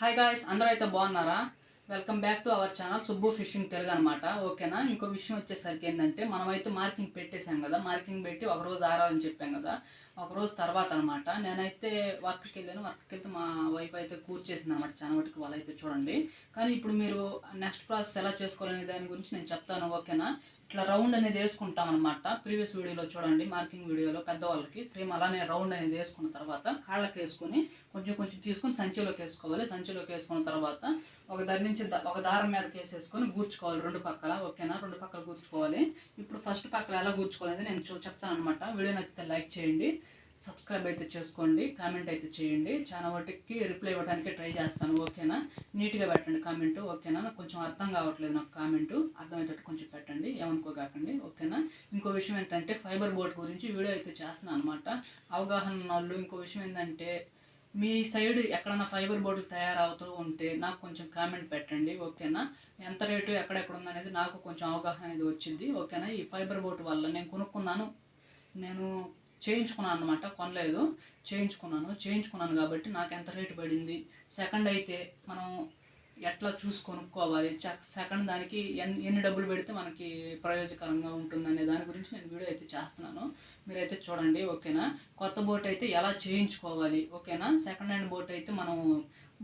Hi guys అందరూ అయితే బాగున్నారా? Welcome back to our channel Subbu fishing Telugu అనమాట ఓకేనా? ఇంకో విషయం వచ్చేసరికి ఏంటంటే మనమైతే మార్కింగ్ పెట్టేశాం కదా. మార్కింగ్ పెట్టి ఒక రోజు ఆరాలని చెప్పాం కదా. ఒక రోజు తర్వాత అనమాట నేనైతే వర్క్కి వెళ్ళాను. వర్క్కి వెళ్తే మా వైఫ్ అయితే కూర్చేసింది అనమాట చాలా మటుకు వాళ్ళైతే చూడండి. కానీ ఇప్పుడు మీరు నెక్స్ట్ ప్రాసెస్ ఎలా చేసుకోవాలనే దాని గురించి నేను చెప్తాను. ఓకేనా? ఇట్లా రౌండ్ అనేది వేసుకుంటాం అనమాట ప్రీవియస్ వీడియోలో చూడండి మార్కింగ్ వీడియోలో పెద్దవాళ్ళకి సేమ్ అలానే రౌండ్ అనేది వేసుకున్న తర్వాత కాళ్ళకి వేసుకొని కొంచెం కొంచెం తీసుకొని సంచిలోకి వేసుకోవాలి. సంచిలోకి వేసుకున్న తర్వాత ఒక దారి నుంచి ద- ఒక దారం మీదకి వేసేసుకొని గూర్చుకోవాలి రెండు పక్కల ఓకేనా? రెండు పక్కల గూర్చుకోవాలి. ఇప్పుడు ఫస్ట్ పక్కల ఎలా గూర్చుకోవాలి అనేది నేను చూ- చెప్తాను అనమాట వీడియో నచ్చితే లైక్ చేయండి. సబ్స్క్రైబ్ అయితే చేసుకోండి కామెంట్ అయితే చేయండి. చాలా వాటికి రిప్లై ఇవ్వడానికి ట్రై చేస్తాను ఓకేనా? నీట్గా పెట్టండి కామెంట్ ఓకేనా? నాకు కొంచెం అర్థం కావట్లేదు నాకు కామెంట్. అర్థమయ్యేటట్టు కొంచెం పెట్టండి ఏమనుకోకండి ఓకేనా? ఇంకో విషయం ఏంటంటే ఫైబర్ బోట్ గురించి వీడియో అయితే చేస్తున్నాను అనమాట అవగాహన వాళ్ళు ఇంకో విషయం ఏంటంటే మీ సైడ్ ఎక్కడన్నా ఫైబర్ బోర్డులు తయారవుతూ ఉంటే నాకు కొంచెం కామెంట్ పెట్టండి ఓకేనా? ఎంత రేటు ఎక్కడెక్కడ ఉందనేది నాకు కొంచెం అవగాహన అనేది వచ్చింది ఓకేనా? ఈ ఫైబర్ బోట్ వల్ల నేను కొనుక్కున్నాను. నేను చేయించుకున్నాను అనమాట కొనలేదు. చేయించుకున్నాను చేయించుకున్నాను కాబట్టి నాకు ఎంత రేటు పడింది? సెకండ్ అయితే మనం ఎట్లా చూసి కొనుక్కోవాలి? సెకండ్ దానికి ఎన్ని ఎన్ని డబ్బులు పెడితే మనకి ప్రయోజకరంగా ఉంటుందనే దాని గురించి నేను వీడియో అయితే చేస్తున్నాను. మీరైతే చూడండి ఓకేనా? కొత్త బోట్ అయితే ఎలా చేయించుకోవాలి? ఓకేనా? సెకండ్ హ్యాండ్ బోట్ అయితే మనం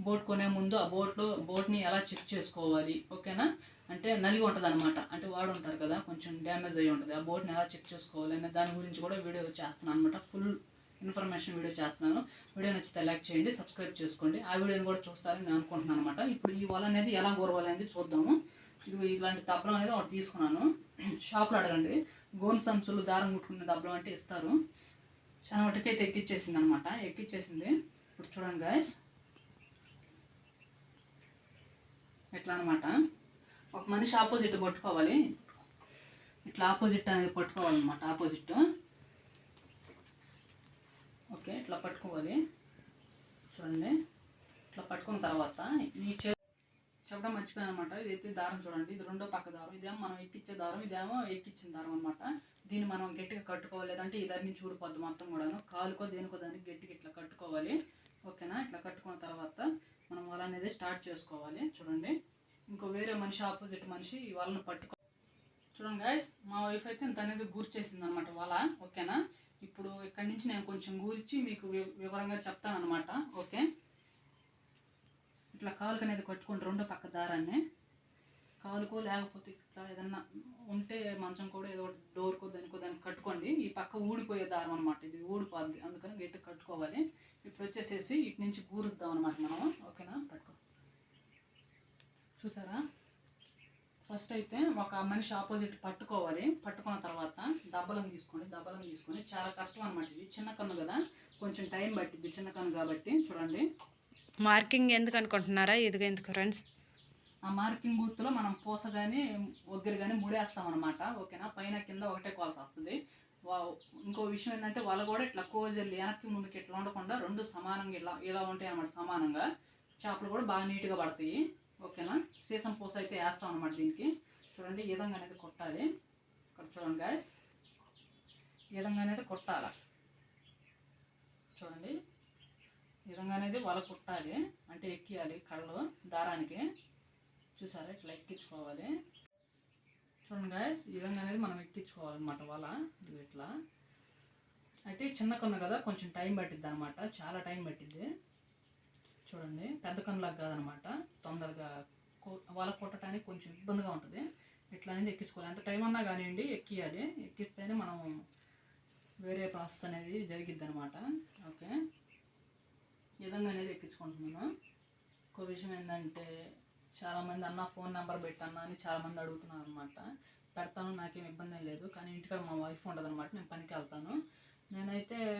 బోట్ కొనే ముందు ఆ బోట్లో బోట్ని ఎలా చెక్ చేసుకోవాలి? ఓకేనా? అంటే నలిగి ఉంటుంది అనమాట అంటే వాడు ఉంటారు కదా కొంచెం డ్యామేజ్ అయ్యి ఉంటుంది. ఆ బోట్ని ఎలా చెక్ చేసుకోవాలి అనే దాని గురించి కూడా వీడియో చేస్తున్నాను అనమాట ఫుల్ ఇన్ఫర్మేషన్ వీడియో చేస్తున్నాను. వీడియో నచ్చితే లైక్ చేయండి సబ్స్క్రైబ్ చేసుకోండి. ఆ వీడియోని కూడా చూస్తారని నేను అనుకుంటున్నాను అనమాట ఇప్పుడు ఈ వల అనేది ఎలా గోరవాలి అనేది చూద్దాము. ఇది ఇలాంటి దబ్బలం అనేది ఒకటి తీసుకున్నాను. షాప్లో అడగండి. గోన్ సంచులు దారం కుట్టుకునే దబ్బలం అంటే ఇస్తారు. చాలా మటుకు అయితే ఎక్కిచ్చేసింది అనమాట ఎక్కిచ్చేసింది. ఇప్పుడు చూడండి గాయస్ ఎట్లా అనమాట ఒక మనిషి ఆపోజిట్ పట్టుకోవాలి ఇట్లా ఆపోజిట్ అనేది పట్టుకోవాలన్నమాట ఆపోజిట్ ఓకే ఇట్లా పట్టుకోవాలి. చూడండి. ఇట్లా పట్టుకున్న తర్వాత ఈ చే చెప్పడం మర్చిపోయాను అనమాట ఇదైతే దారం చూడండి. ఇది రెండో పక్క దారం. ఇదేమో మనం ఎక్కిచ్చే దారం. ఇదేమో ఎక్కిచ్చిన దారం అనమాట దీన్ని మనం గట్టిగా కట్టుకోవాలి. లేదంటే ఈ దారి మొత్తం కూడాను. కాలుకో దేనికో దానికి గట్టిగా ఇట్లా కట్టుకోవాలి. ఓకేనా? ఇట్లా కట్టుకున్న తర్వాత మనం వల అనేది స్టార్ట్ చేసుకోవాలి. చూడండి. ఇంకో వేరే మనిషి ఆపోజిట్ మనిషి ఈ వాళ్ళని పట్టుకో. చూడండి గాయస్ మా వైఫ్ అయితే ఇంత అనేది గూర్చేసింది అనమాట వల ఓకేనా? ఇప్పుడు ఇక్కడి నుంచి నేను కొంచెం గూర్చి మీకు వి- వివరంగా చెప్తాను అనమాట ఓకే? ఇట్లా కాలుకు అనేది కట్టుకోండి రెండో పక్క దారాన్ని. కాలుకో లేకపోతే ఇట్లా ఏదన్నా ఉంటే మంచం కూడా ఏదో ఒకటి డోర్కో దానికో దానికి కట్టుకోండి. ఈ పక్క ఊడిపోయే దారం అనమాట ఇది ఊడిపోద్ది. అందుకని గట్టి కట్టుకోవాలి. ఇప్పుడు వచ్చేసేసి ఇటు నుంచి గూరుద్దాం అనమాట మనం ఓకేనా? పట్టుకో. చూసారా? ఫస్ట్ అయితే ఒక మనిషి ఆపోజిట్ పట్టుకోవాలి. పట్టుకున్న తర్వాత దబ్బలం తీసుకోండి దబ్బలం తీసుకొని చాలా కష్టం అనమాట ఇది. చిన్న కన్ను కదా? కొంచెం టైం పట్టింది చిన్న కన్ను కాబట్టి. చూడండి. మార్కింగ్ ఎందుకు అనుకుంటున్నారా? ఇదిగో ఎందుకు ఫ్రెండ్స్ ఆ మార్కింగ్ గుర్తులో మనం పూస కానీ ఒగ్గరు కానీ ముడేస్తాం అనమాట ఓకేనా? పైన కింద ఒకటే కొలత వస్తుంది వా- ఇంకో విషయం ఏంటంటే వాళ్ళు కూడా ఇట్లా కోజలు వెనక్కి ముందుకి ఇట్లా ఉండకుండా రెండు సమానంగా ఇట్లా ఇలా ఉంటాయి అనమాట సమానంగా. చేపలు కూడా బాగా నీట్గా పడతాయి. ఓకేనా? సీసం పూస అయితే వేస్తాం అనమాట దీనికి. చూడండి ఈ విధంగా అనేది కొట్టాలి. ఇక్కడ చూడండి గాయస్ ఈ విధంగా అనేది కొట్టాలి? చూడండి. ఈ విధంగా అనేది వల కుట్టాలి. అంటే ఎక్కియాలి కళ్ళు దారానికి. చూసారా? ఇట్లా ఎక్కించుకోవాలి. చూడండి గాయస్ ఈ విధంగా అనేది మనం ఎక్కించుకోవాలన్నమాట వల. ఇట్లా. అయితే చిన్న కొన్న కదా కొంచెం టైం పట్టిద్ది అనమాట చాలా టైం పట్టిద్ది. చూడండి పెద్ద కన్నులకు కాదనమాట. తొందరగా కొ- వల కొట్టడానికి కొంచెం ఇబ్బందిగా ఉంటుంది. ఇట్లా అనేది ఎక్కించుకోవాలి. ఎంత టైం అన్నా కానివ్వండి ఎక్కియాలి. ఎక్కిస్తేనే మనం వేరే ప్రాసెస్ అనేది జరిగిద్ది అనమాట ఓకే? ఈ విధంగా అనేది ఎక్కించుకుంటున్నాను. ఇంకో విషయం ఏంటంటే చాలామంది అన్న ఫోన్ నెంబర్ పెట్టన్నా అని చాలామంది అడుగుతున్నారు అనమాట పెడతాను నాకేం ఇబ్బంది లేదు. కానీ ఇంటికాడ మా వైఫ్ ఉండదు అనమాట నేను పనికి వెళ్తాను. నేనైతే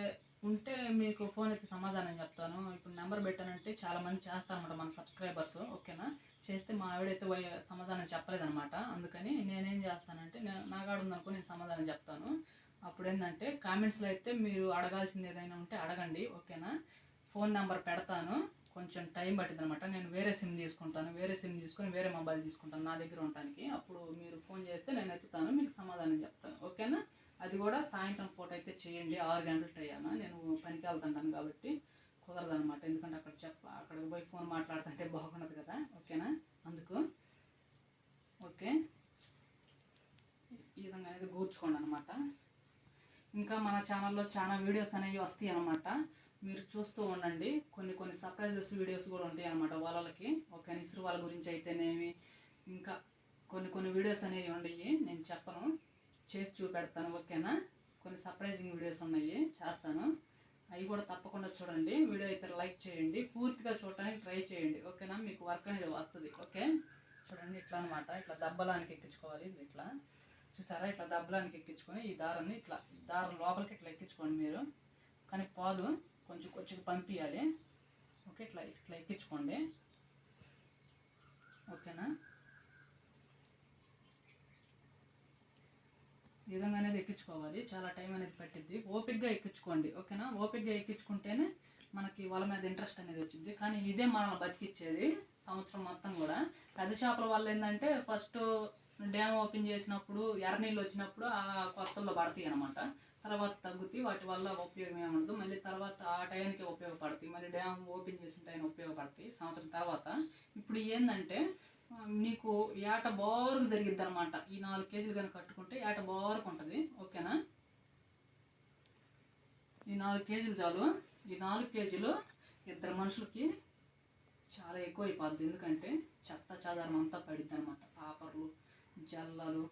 అంటే మీకు ఫోన్ అయితే సమాధానం చెప్తాను. ఇప్పుడు నెంబర్ పెట్టానంటే చాలామంది చేస్తారనమాట మన సబ్స్క్రైబర్స్ ఓకేనా చేస్తే మా ఆవిడైతే సమాధానం చెప్పలేదనమాట అందుకని నేనేం చేస్తానంటే నేను నా కాడ ఉందనుకో నేను సమాధానం చెప్తాను. అప్పుడు ఏంటంటే కామెంట్స్లో అయితే మీరు అడగాల్సింది ఏదైనా ఉంటే అడగండి ఓకేనా ఫోన్ నెంబర్ పెడతాను. కొంచెం టైం పట్టింది అనమాట నేను వేరే సిమ్ తీసుకుంటాను. వేరే సిమ్ తీసుకొని వేరే మొబైల్ తీసుకుంటాను నా దగ్గర ఉండటానికి. అప్పుడు మీరు ఫోన్ చేస్తే నేను ఎత్తుతాను మీకు సమాధానం చెప్తాను. ఓకేనా అది కూడా సాయంత్రం పూట అయితే చేయండి. ఆరు గంటల టైం నేను పనికి వెళ్తుంటాను కాబట్టి కుదరదు అనమాట ఎందుకంటే అక్కడ చెప్ప అక్కడికి పోయి ఫోన్ మాట్లాడుతుంటే బాగుండదు కదా. ఓకేనా? అందుకు ఓకే. ఈ విధంగా అనేది కూర్చుకోండి అనమాట ఇంకా మన ఛానల్లో చాలా వీడియోస్ అనేవి వస్తాయి అనమాట మీరు చూస్తూ ఉండండి. కొన్ని కొన్ని సర్ప్రైజెస్ వీడియోస్ కూడా ఉంటాయి అనమాట వాళ్ళకి. ఓకే ఇసురు వాళ్ళ గురించి అయితేనేమి. ఇంకా కొన్ని కొన్ని వీడియోస్ అనేవి ఉండయి. నేను చెప్పను. చేసి చూపెడతాను ఓకేనా? కొన్ని సర్ప్రైజింగ్ వీడియోస్ ఉన్నాయి చేస్తాను. అవి కూడా తప్పకుండా చూడండి. వీడియో అయితే లైక్ చేయండి పూర్తిగా చూడటానికి ట్రై చేయండి ఓకేనా? మీకు వర్క్ అనేది వస్తుంది ఓకే? చూడండి ఇట్లా అనమాట ఇట్లా దబ్బలానికి ఎక్కించుకోవాలి ఇది ఇట్లా. చూసారా? ఇట్లా దబ్బలానికి ఎక్కించుకొని ఈ దారాన్ని ఇట్లా దారం లోపలికి ఇట్లా ఎక్కించుకోండి మీరు. కానీ పోదు కొంచెం కొంచెం పంపించాలి ఓకే? ఇట్లా ఇట్లా ఎక్కించుకోండి. ఓకేనా? ఈ విధంగా అనేది ఎక్కించుకోవాలి. చాలా టైం అనేది పట్టిద్ది. ఓపిక్గా ఎక్కించుకోండి. ఓకేనా? ఓపిక్గా ఎక్కించుకుంటేనే మనకి వాళ్ళ మీద ఇంట్రెస్ట్ అనేది వచ్చింది కానీ ఇదే మనల్ని బతికిచ్చేది సంవత్సరం మొత్తం కూడా. పెద్ద చేపల వల్ల ఏంటంటే ఫస్ట్ డ్యామ్ ఓపెన్ చేసినప్పుడు ఎర్ర నీళ్ళు వచ్చినప్పుడు ఆ కొత్తల్లో పడతాయి అనమాట తర్వాత తగ్గుతాయి. వాటి వల్ల ఉపయోగం ఏముండదు. మళ్ళీ తర్వాత ఆ టైంకి ఉపయోగపడతాయి. మళ్ళీ డ్యామ్ ఓపెన్ చేసిన టైం ఉపయోగపడతాయి సంవత్సరం తర్వాత. ఇప్పుడు ఏంటంటే నీకు ఏట బోరుకు జరిగిద్ది అనమాట ఈ నాలుగు కేజీలు కనుక కట్టుకుంటే ఏట బోరుకు ఉంటుంది. ఓకేనా? ఈ నాలుగు కేజీలు చాలు. ఈ నాలుగు కేజీలు ఇద్దరు మనుషులకి చాలా ఎక్కువ అయిపోద్ది ఎందుకంటే చెత్త చాదారం అంతా పడిద్ది అనమాట పాపర్లు జల్లలు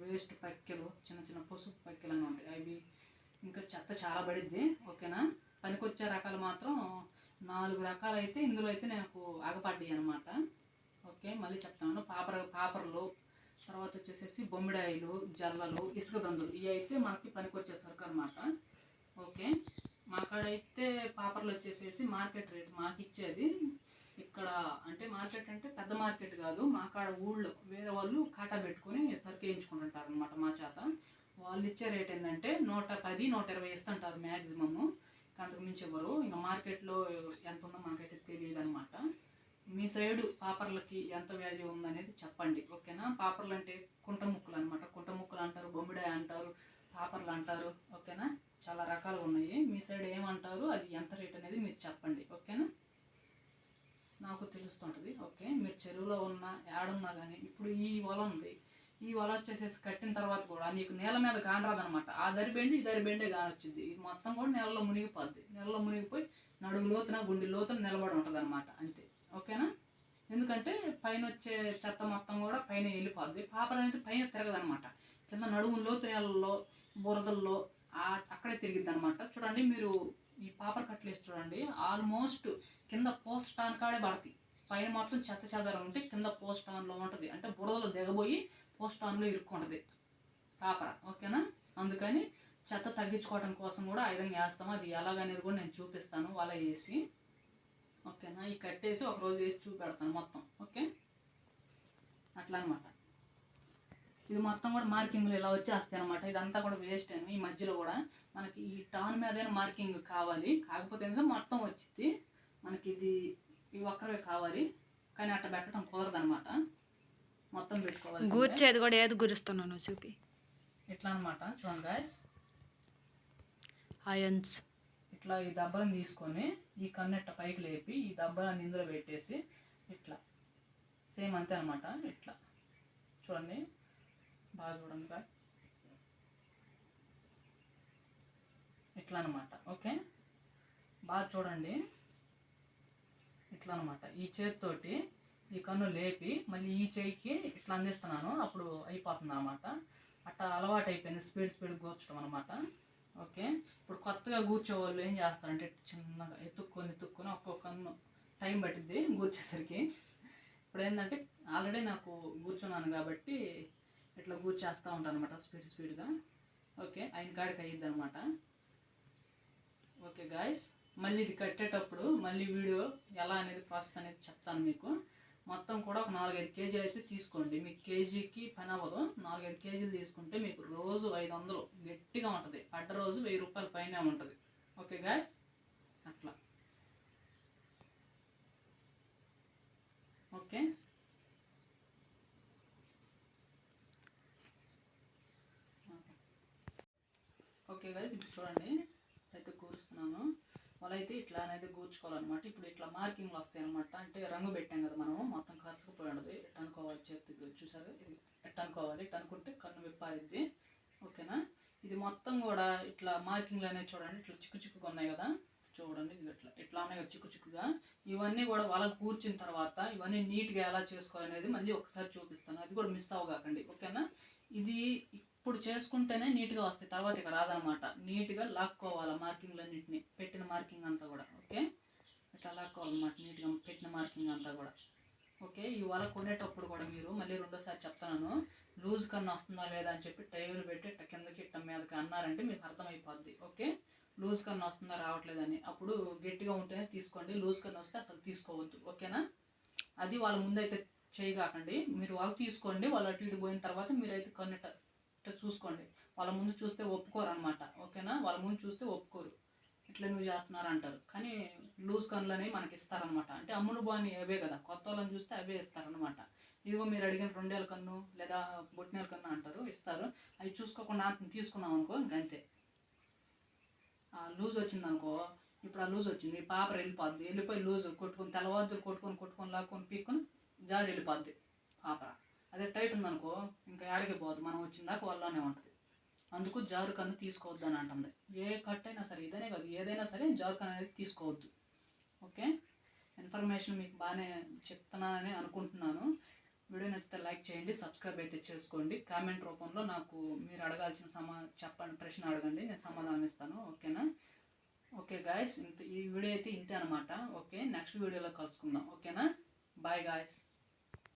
వేస్ట్ పక్కెలు చిన్న చిన్న పసుపు పక్కెలు అని ఉంటాయి. అవి ఇంకా చెత్త చాలా పడిద్ది. ఓకేనా? పనికొచ్చే రకాలు మాత్రం నాలుగు రకాలు అయితే ఇందులో అయితే నాకు ఆగపడ్డాయి అనమాట ఓకే మళ్ళీ చెప్తాను. పాపర పాపర్లు తర్వాత వచ్చేసేసి బొమ్మిడాయిలు జల్లలు ఇసుక దందులు ఇవి అయితే మనకి పనికొచ్చే సరుకు అనమాట ఓకే మా కాడ అయితే పాపర్లు వచ్చేసేసి మార్కెట్ రేట్ మాకు ఇచ్చేది ఇక్కడ అంటే మార్కెట్ అంటే పెద్ద మార్కెట్ కాదు మా కాడ ఊళ్ళో వేరే వాళ్ళు కాటా పెట్టుకొని సరుకు వేయించుకుంటుంటారు అనమాట మా చేత. వాళ్ళు ఇచ్చే రేట్ ఏంటంటే నూట పది నూట ఇరవై ఇస్తుంటారు మ్యాక్సిమము అంతకు మించి ఇవ్వరు. ఇంకా మార్కెట్లో ఎంత ఉందో మనకైతే తెలియదు అనమాట మీ సైడు పాపర్లకి ఎంత వాల్యూ ఉందనేది చెప్పండి ఓకేనా? పాపర్లు అంటే కుంట ముక్కలు అనమాట కుంట ముక్కలు అంటారు బొమ్మిడాయ అంటారు పాపర్లు అంటారు ఓకేనా? చాలా రకాలు ఉన్నాయి. మీ సైడ్ ఏమంటారు అది ఎంత రేట్ అనేది మీరు చెప్పండి ఓకేనా? నాకు తెలుస్తుంటుంది ఓకే? మీరు చెరువులో ఉన్న ఏడున్నా కానీ ఇప్పుడు ఈ వల ఉంది. ఈ వల వచ్చేసేసి కట్టిన తర్వాత కూడా నీకు నేల మీద కానరాదనమాట ఆ దరి బెండి ఈ దరి బెండే కానొచ్చింది ఇది మొత్తం కూడా నెలలో మునిగిపోద్ది. నెలలో మునిగిపోయి నడుగు లోతున గుండె లోతున నిలబడి ఉంటుంది అనమాట అంతే. ఓకేనా? ఎందుకంటే పైన వచ్చే చెత్త మొత్తం కూడా పైన వెళ్ళిపోద్ది. పాపలు అనేది పైన తిరగదనమాట కింద నడుము లోతు బురదల్లో అక్కడే తిరిగిద్ది అనమాట చూడండి మీరు ఈ పాపర్ కట్లేసి చూడండి. ఆల్మోస్ట్ కింద పోస్ట్ ఆన్ కాడే పడతాయి. పైన మొత్తం చెత్త చెదరం ఉంటే కింద పోస్ట్ ఆన్లో ఉంటుంది. అంటే బురదలో దిగబోయి పోస్ట్ ఆన్లో ఇరుక్కుంటుంది పాపర. ఓకేనా? అందుకని చెత్త తగ్గించుకోవడం కోసం కూడా ఆ విధంగా వేస్తాము అది ఎలాగనేది కూడా నేను చూపిస్తాను. వాళ్ళ వేసి ఓకేనా? ఈ కట్టేసి ఒక రోజు వేసి చూపెడతాను మొత్తం ఓకే? అట్లా అనమాట ఇది మొత్తం కూడా మార్కింగ్లు ఇలా వచ్చేస్తాయి అనమాట ఇదంతా కూడా వేస్ట్ అని ఈ మధ్యలో కూడా మనకి ఈ టాన్ మీద మార్కింగ్ కావాలి. కాకపోతే ఏంటంటే మొత్తం వచ్చింది మనకి ఇది ఈ ఒక్కరే కావాలి. కానీ అట్ట పెట్టడం కుదరదు అనమాట మొత్తం పెట్టుకోవాలి గూర్చేది కూడా ఏది గురుస్తున్నాను చూపి. ఇట్లా అనమాట చూడండి గాయస్ అయన్స్ ఇట్లా ఈ దబ్బలను తీసుకొని ఈ కన్నెట్ట పైకి లేపి ఈ దెబ్బలను ఇందులో పెట్టేసి ఇట్లా సేమ్ అంతే అనమాట ఇట్లా. చూడండి. బాగా చూడండి guys. ఇట్లా అనమాట ఓకే? బాగా చూడండి. ఇట్లా అనమాట ఈ చేతితోటి ఈ కన్ను లేపి మళ్ళీ ఈ చేయికి ఇట్లా అందిస్తున్నాను. అప్పుడు అయిపోతుంది అనమాట అట్లా అలవాటు అయిపోయింది స్పీడ్ స్పీడ్ కూర్చడం అనమాట ఓకే? ఇప్పుడు కొత్తగా కూర్చోవాళ్ళు ఏం చేస్తారంటే చిన్నగా ఎత్తుక్కొని ఎత్తుక్కొని ఒక్కొక్క టైం పట్టిద్ది కూర్చేసరికి. ఇప్పుడు ఏంటంటే ఆల్రెడీ నాకు కూర్చున్నాను కాబట్టి ఇట్లా కూర్చేస్తూ ఉంటాను అనమాట స్పీడ్ స్పీడ్గా. ఓకే? ఆయన కాడికి అయ్యిద్ది అనమాట ఓకే గాయస్ మళ్ళీ ఇది కట్టేటప్పుడు మళ్ళీ వీడియో ఎలా అనేది ప్రాసెస్ అనేది చెప్తాను మీకు. మొత్తం కూడా ఒక నాలుగైదు కేజీలు అయితే తీసుకోండి. మీకు కేజీకి పని అవ్వదు. నాలుగైదు కేజీలు తీసుకుంటే మీకు రోజు ఐదు వందలు గట్టిగా ఉంటుంది. అడ్డ రోజు వెయ్యి రూపాయల పైన ఉంటుంది. Okay guys? అట్లా. ఓకే. ఓకే గైస్ ఇప్పుడు చూడండి. అయితే కూరుస్తున్నాను. వల అయితే ఇట్లా అనేది గూర్చుకోవాలన్నమాట. ఇప్పుడు ఇట్లా మార్కింగ్లు వస్తాయి అనమాట అంటే రంగు పెట్టాం కదా మనము మొత్తం కరుసుకుపోయి ఉండదు. ఎట్ అనుకోవాలి చేతి చూసారు? ఇది ఎట్ అనుకోవాలి. ఇట్ట అనుకుంటే కన్ను విప్పారిద్ది. ఓకేనా? ఇది మొత్తం కూడా ఇట్లా మార్కింగ్లు అనేవి చూడండి. ఇట్లా చిక్కు చిక్కుగా ఉన్నాయి కదా. చూడండి ఇది ఇట్లా ఇట్లా ఉన్నాయి కదా చిక్కు చిక్కుగా. ఇవన్నీ కూడా వాళ్ళ కూర్చిన తర్వాత ఇవన్నీ నీట్గా ఎలా చేసుకోవాలనేది మళ్ళీ ఒకసారి చూపిస్తాను. అది కూడా మిస్ అవ్వకండి ఓకేనా? ఇది ఇప్పుడు చేసుకుంటేనే నీట్గా వస్తాయి. తర్వాత ఇక రాదనమాట నీట్గా లాక్కోవాలి మార్కింగ్లన్నింటినీ? పెట్టిన మార్కింగ్ అంతా కూడా ఓకే? ఇట్లా లాక్కోవాలన్నమాట నీట్గా పెట్టిన మార్కింగ్ అంతా కూడా. ఓకే? ఇవాళ కొనేటప్పుడు కూడా మీరు మళ్ళీ రెండోసారి చెప్తాను లూజ్ కన్నా వస్తుందా లేదా అని చెప్పి టైర్లు పెట్టి ఇట్ట కిందకి ఇట్ట మీదకి అన్నారంటే మీకు అర్థమైపోద్ది. ఓకే? లూజ్ కన్నా వస్తుందా రావట్లేదని. అప్పుడు గట్టిగా ఉంటేనే తీసుకోండి. లూజ్ కన్నా వస్తే అసలు తీసుకోవద్దు. ఓకేనా? అది వాళ్ళ ముందైతే చేయగాకండి మీరు వాళ్ళు తీసుకోండి. వాళ్ళు అటు ఇటు పోయిన తర్వాత మీరైతే కన్నెట్ట చూసుకోండి. వాళ్ళ ముందు చూస్తే ఒప్పుకోరు అనమాట ఓకేనా? వాళ్ళ ముందు చూస్తే ఒప్పుకోరు. ఇట్లా ఎందుకు చేస్తున్నారు అంటారు కానీ లూజ్ కన్నులు మనకి ఇస్తారనమాట అంటే అమ్ముడు బాని అవే కదా. కొత్త వాళ్ళని చూస్తే అవే ఇస్తారనమాట ఇదిగో మీరు అడిగిన రెండేళ్ళ కన్ను లేదా బొట్టినేల కన్ను అంటారు ఇస్తారు. అవి చూసుకోకుండా తీసుకున్నాం అనుకో ఇంకంతే లూజ్ వచ్చింది అనుకో ఇప్పుడు ఆ లూజ్ వచ్చింది. పాపర వెళ్ళిపోద్ది. వెళ్ళిపోయి లూజ్ కొట్టుకొని తెల్లవారులు కొట్టుకొని కొట్టుకొని లాక్కొని పీక్కుని జారి వెళ్ళిపోద్ది పాపరా అదే టైట్ ఉందనుకో ఇంకా ఏడకి పోదు. మనం వచ్చిందాక వాళ్ళలోనే ఉంటుంది. అందుకు జారు కన్ను తీసుకోవద్దు అని అంటుంది. ఏ కట్ అయినా సరే ఇదనే కాదు. ఏదైనా సరే జారు కన్ను అనేది తీసుకోవద్దు. ఓకే? ఇన్ఫర్మేషన్ మీకు బాగానే చెప్తున్నానని అనుకుంటున్నాను. వీడియో నచ్చితే లైక్ చేయండి సబ్స్క్రైబ్ అయితే చేసుకోండి. కామెంట్ రూపంలో నాకు మీరు అడగాల్సిన సమా చెప్పండి ప్రశ్న అడగండి. నేను సమాధానం ఇస్తాను. ఓకేనా? ఓకే గాయస్ ఇంత ఈ వీడియో అయితే ఇంతే అనమాట ఓకే? నెక్స్ట్ వీడియోలో కలుసుకుందాం. ఓకేనా? Bye guys.